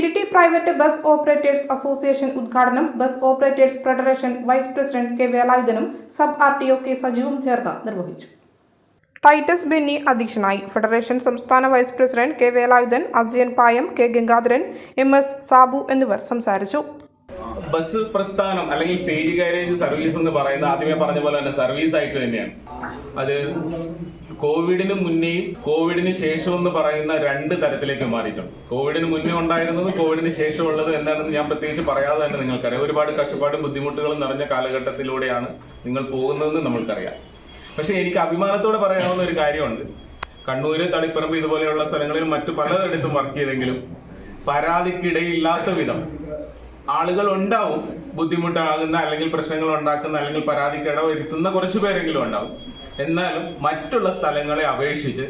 Iritty private bus operators association ഉദ്ഘാടനം bus operators federation vice president K വേലായുധനും sub R T O K സജീവും ചേർന്ന് നിർവഹിച്ചു. Titus Benny അധ്യക്ഷനായി federation സംസ്ഥാന vice president K Velayudhan Ajayan Payam K Gangadharan M S Sabu എന്നിവർ സംസാരിച്ചു. Bus പ്രസ്ഥാനം അല്ലെങ്കിൽ stage carriage service എന്ന് പറയുന്നത് ആദ്യമേ പറഞ്ഞ പോലെ തന്നെ സർവീസ് ആയിട്ട് തന്നെയാണ്. അത് കോവിഡിന് മുന്നേയും കോവിഡിന് ശേഷവും എന്ന് പറയുന്ന രണ്ട് തരത്തിലേക്ക് മാറിയിട്ടുണ്ട്. കോവിഡിന് മുന്നേ ഉണ്ടായിരുന്നത് കോവിഡിന് ശേഷം ഉള്ളത് എന്താണെന്ന് ഞാൻ പ്രത്യേകിച്ച് പറയാതെ തന്നെ നിങ്ങൾക്കറിയാം. ഒരുപാട് കഷ്ടപ്പാടും ബുദ്ധിമുട്ടുകളും നിറഞ്ഞ കാലഘട്ടത്തിലൂടെയാണ് നിങ്ങൾ പോകുന്നതെന്ന് നമ്മൾക്കറിയാം. പക്ഷെ എനിക്ക് അഭിമാനത്തോടെ പറയാവുന്ന ഒരു കാര്യമുണ്ട്. കണ്ണൂര് തളിപ്പറമ്പ് ഇതുപോലെയുള്ള സ്ഥലങ്ങളിൽ മറ്റു പലയിടത്തും വർക്ക് ചെയ്തെങ്കിലും പരാതിക്കിടയില്ലാത്ത വിധം ആളുകൾ ഉണ്ടാവും ബുദ്ധിമുട്ടാകുന്ന അല്ലെങ്കിൽ പ്രശ്നങ്ങൾ ഉണ്ടാക്കുന്ന അല്ലെങ്കിൽ പരാതിക്ക് വരുത്തുന്ന കുറച്ച് പേരെങ്കിലും ഉണ്ടാവും. എന്നാലും മറ്റുള്ള സ്ഥലങ്ങളെ അപേക്ഷിച്ച്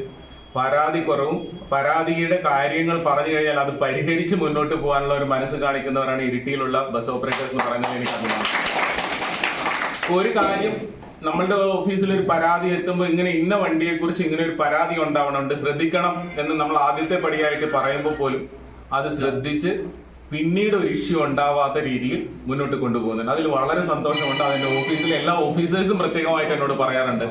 പരാതി കുറവും പരാതിയുടെ കാര്യങ്ങൾ പറഞ്ഞു കഴിഞ്ഞാൽ അത് പരിഹരിച്ച് മുന്നോട്ട് പോകാനുള്ള ഒരു മനസ്സ് കാണിക്കുന്നവരാണ് ഇരിട്ടിയിലുള്ള ബസ് ഓപ്പറേറ്റേഴ്സ് എന്ന് പറയുന്നത് എനിക്ക് ഒരു കാര്യം നമ്മളുടെ ഓഫീസിൽ ഒരു പരാതി എത്തുമ്പോൾ ഇങ്ങനെ ഇന്ന വണ്ടിയെ കുറിച്ച് ഇങ്ങനെ ഒരു പരാതി ഉണ്ടാവണമുണ്ട് ശ്രദ്ധിക്കണം എന്ന് നമ്മൾ ആദ്യത്തെ പടിയായിട്ട് പറയുമ്പോൾ പോലും അത് ശ്രദ്ധിച്ച് പിന്നീട് ഒരു ഇഷ്യൂ ഉണ്ടാവാത്ത രീതിയിൽ മുന്നോട്ട് കൊണ്ടുപോകുന്നുണ്ട്. അതിൽ വളരെ സന്തോഷമുണ്ട്. അതിന്റെ ഓഫീസിലെ എല്ലാ ഓഫീസേഴ്സും പ്രത്യേകമായിട്ട് എന്നോട് പറയാറുണ്ട്.